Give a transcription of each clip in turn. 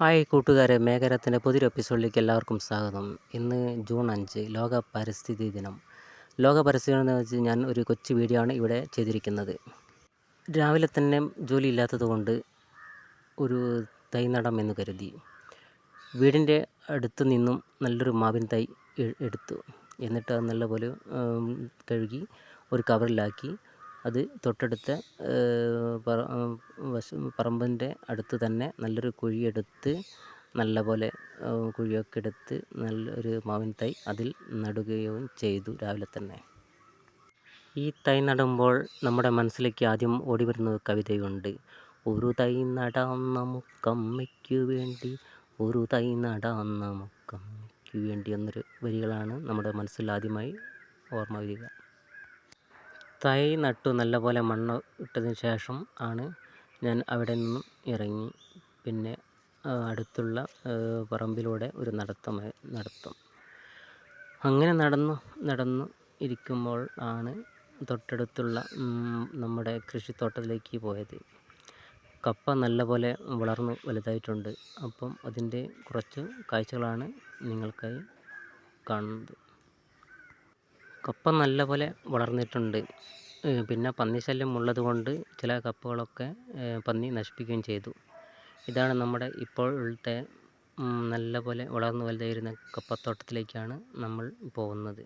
Hi കൂട്ടുകാരെ മേഘരത്തിന്റെ പുതിയൊരു എപ്പിസോഡിലേക്ക് എല്ലാവർക്കും സ്വാഗതം. ഇന്ന് ജൂൺ അഞ്ച് ലോക പരിസ്ഥിതി ദിനം. ലോക പരിസ്ഥിതി ദിനം എന്ന് വെച്ച് ഞാൻ ഒരു കൊച്ചു വീഡിയോ ആണ് ഇവിടെ ചെയ്തിരിക്കുന്നത്. രാവിലെ തന്നെ ജോലി ഇല്ലാത്തത് കൊണ്ട് ഒരു തൈ നടാം എന്ന് കരുതി. വീടിന്റെ അടുത്ത് നിന്നും നല്ലൊരു മാവിൻ തൈ എടുത്തു. എന്നിട്ട് അത് നല്ലപോലെ കഴുകി ഒരു കവറിലാക്കി. അത് തൊട്ടടുത്ത പറ പറമ്പിന്റെ അടുത്ത് തന്നെ നല്ലൊരു കുഴിയെടുത്ത് നല്ലപോലെ കുഴിയൊക്കെ എടുത്ത് നല്ലൊരു മാവിൻ തൈ അതിൽ നടുകയും ചെയ്തു രാവിലെ തന്നെ. ഈ തൈ നടുമ്പോൾ നമ്മുടെ മനസ്സിലേക്ക് ആദ്യം ഓടി വരുന്ന കവിതയുണ്ട്. ഒരു തൈ നടാം നമുക്കമ്മയ്ക്കു വേണ്ടി ഒരു തൈ നടാം നമുക്കമ്മയ്ക്കു വേണ്ടി എന്നൊരു വരികളാണ് നമ്മുടെ മനസ്സിൽ ആദ്യമായി ഓർമ്മ വരിക. തൈ നട്ടു നല്ലപോലെ മണ്ണ് ഇട്ടതിന് ശേഷം ആണ് ഞാൻ അവിടെ നിന്നും ഇറങ്ങി. പിന്നെ അടുത്തുള്ള പറമ്പിലൂടെ ഒരു നടത്തമായി നടത്തും. അങ്ങനെ നടന്നു നടന്നു ഇരിക്കുമ്പോൾ ആണ് തൊട്ടടുത്തുള്ള നമ്മുടെ കൃഷിത്തോട്ടത്തിലേക്ക് പോയത്. കപ്പ നല്ലപോലെ വളർന്ന് വലുതായിട്ടുണ്ട്. അപ്പം അതിന്റെ കുറച്ച് കാഴ്ചകളാണ് നിങ്ങൾക്കായി കാണുന്നത്. കപ്പ നല്ലപോലെ വളർന്നിട്ടുണ്ട്. പിന്നെ പന്നിശല്യം ഉള്ളത് കൊണ്ട് ചില കപ്പകളൊക്കെ പന്നി നശിപ്പിക്കുകയും ചെയ്തു. ഇതാണ് നമ്മുടെ ഇപ്പോഴത്തെ നല്ല നല്ലപോലെ വളർന്നു വലുതായിരുന്ന കപ്പത്തോട്ടത്തിലേക്കാണ് നമ്മൾ പോകുന്നത്.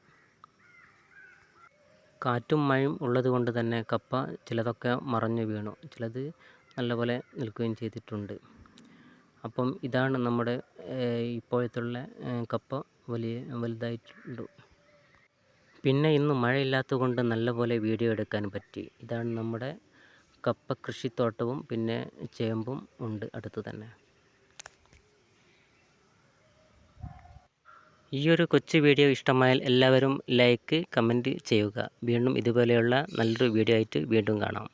കാറ്റും മഴയും ഉള്ളത് കൊണ്ട് തന്നെ കപ്പ ചിലതൊക്കെ മറഞ്ഞു വീണു. ചിലത് നല്ലപോലെ നിൽക്കുകയും ചെയ്തിട്ടുണ്ട്. അപ്പം ഇതാണ് നമ്മുടെ ഇപ്പോഴത്തുള്ള കപ്പ വലിയ വലുതായിട്ടുണ്ട്. പിന്നെ ഇന്ന് മഴയില്ലാത്തത് കൊണ്ട് നല്ലപോലെ വീഡിയോ എടുക്കാൻ പറ്റി. ഇതാണ് നമ്മുടെ കപ്പ കൃഷിത്തോട്ടവും പിന്നെ ചേമ്പും ഉണ്ട് അടുത്ത് തന്നെ. ഈ ഒരു കൊച്ചു വീഡിയോ ഇഷ്ടമായാൽ എല്ലാവരും ലൈക്ക് കമന്റ് ചെയ്യുക. വീണ്ടും ഇതുപോലെയുള്ള നല്ലൊരു വീഡിയോ ആയിട്ട് വീണ്ടും കാണാം.